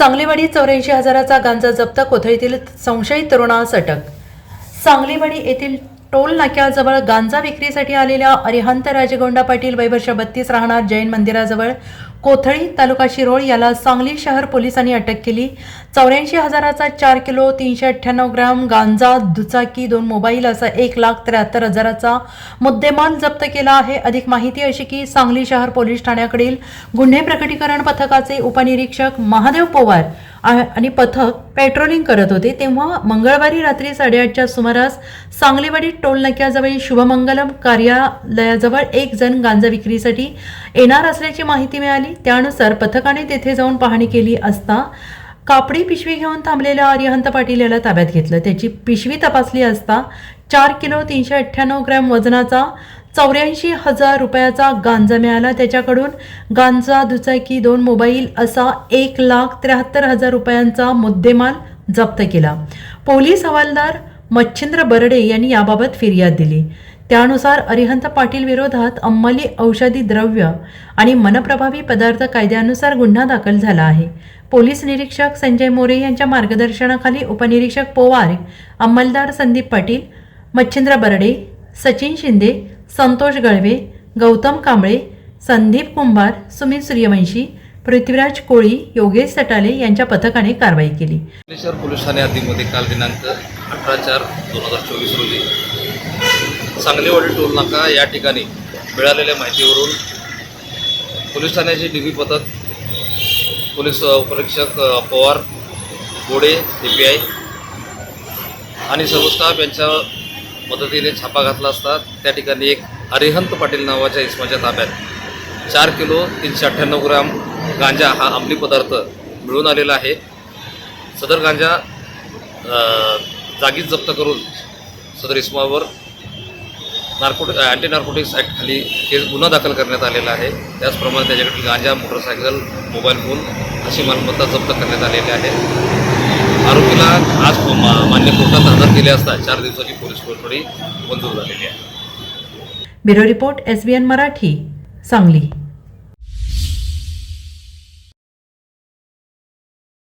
सांगलीवाडी चौऱ्याऐंशी हजाराचा गांजा जप्त कोथळीतील संशयित तरुणास अटक. सांगलीवाडी येथील टोल नाक्याजवळ गांजा विक्रीसाठी आलेल्या अरिहंत राजगोंडा पाटील वैवर्ष बत्तीस राहणार जैन मंदिराजवळ कोथळी तालुका शिरोळ याला सांगली शहर पोलिसांनी अटक केली. चौऱ्याऐंशी हजाराचा चार किलो तीनशे अठ्ठ्याण्णव ग्राम गांजा दुचाकी दोन मोबाईल असा एक लाख त्र्याहत्तर हजाराचा मुद्देमाल जप्त केला आहे. अधिक माहिती अशी की सांगली शहर पोलीस ठाण्याकडील गुन्हे प्रकटीकरण पथकाचे उपनिरीक्षक महादेव पवार आणि पथक पेट्रोलिंग करत होते. तेव्हा मंगळवारी रात्री साडेआठच्या सुमारास सांगलीवाडी टोलनक्याजवळ शुभमंगलम कार्यालयाजवळ एक जण गांजा विक्रीसाठी येणार असल्याची माहिती मिळाली. त्यानुसार पथकाने तेथे जाऊन पाहणी केली असता कापडी पिशवी घेऊन थांबलेल्या आर्यहंत पाटील याला ताब्यात घेतलं. त्याची पिशवी तपासली असता चार किलो तीनशे अठ्ठ्याण्णव ग्रॅम वजनाचा चौऱ्याऐंशी हजार रुपयाचा गांजा मिळाला. त्याच्याकडून गांजा दुचाकी दोन मोबाईल असा एक लाख त्र्याहत्तर हजार रुपयांचा मुद्देमाल जप्त केला. पोलीस हवालदार मच्छिंद्र बर्डे यांनी याबाबत फिर्याद दिली. त्यानुसार अरिहंत पाटील विरोधात अंमली औषधी द्रव्य आणि मनप्रभावी पदार्थ कायद्यानुसार गुन्हा दाखल झाला आहे. पोलीस निरीक्षक संजय मोरे यांच्या मार्गदर्शनाखाली उपनिरीक्षक पोवार अंमलदार संदीप पाटील मच्छिंद्र बर्डे सचिन शिंदे संतोष गळवे गौतम कांबळे संदीप कुंभार सुमित सूर्यवंशी पृथ्वीराज कोळी योगेश सटाले यांच्या पथकाने कारवाई केली. शहर पोलीस ठाणे हद्दीमध्ये काल दिनांक अठरा चार दोन हजार चोवीस रोजी सांगलीवाडी टोल नाका या ठिकाणी मिळालेल्या माहितीवरून पोलीस ठाण्याचे डी पथक पोलीस उपरीक्षक पवार गोडे ए पी आय आणि सर्व स्टाफ यांच्या मदतीने छापा घातला असता त्या ठिकाणी एक अरिहंत पाटील नावाच्या इसमाच्या ताब्यात चार किलो तीनशे अठ्ठ्याण्णव ग्राम गांजा हा अंमली पदार्थ मिळून आलेला आहे. सदर गांजा जागीच जप्त करून सदर इस्मावर नार्कोटिक अँटी नार्कोटिक्स ॲक्टखाली केस गुन्हा दाखल करण्यात आलेला आहे. त्याचप्रमाणे त्याच्याकडील गांजा मोटरसायकल मोबाईल फोन अशी मालमत्ता जप्त करण्यात आलेली आहे. आरोपीला आज मान्य कोर्टात हजर केले असता चार दिवसाची पोलीस कोठडी मंजूर झालेली आहे. Bureau report S Marathi Sangli.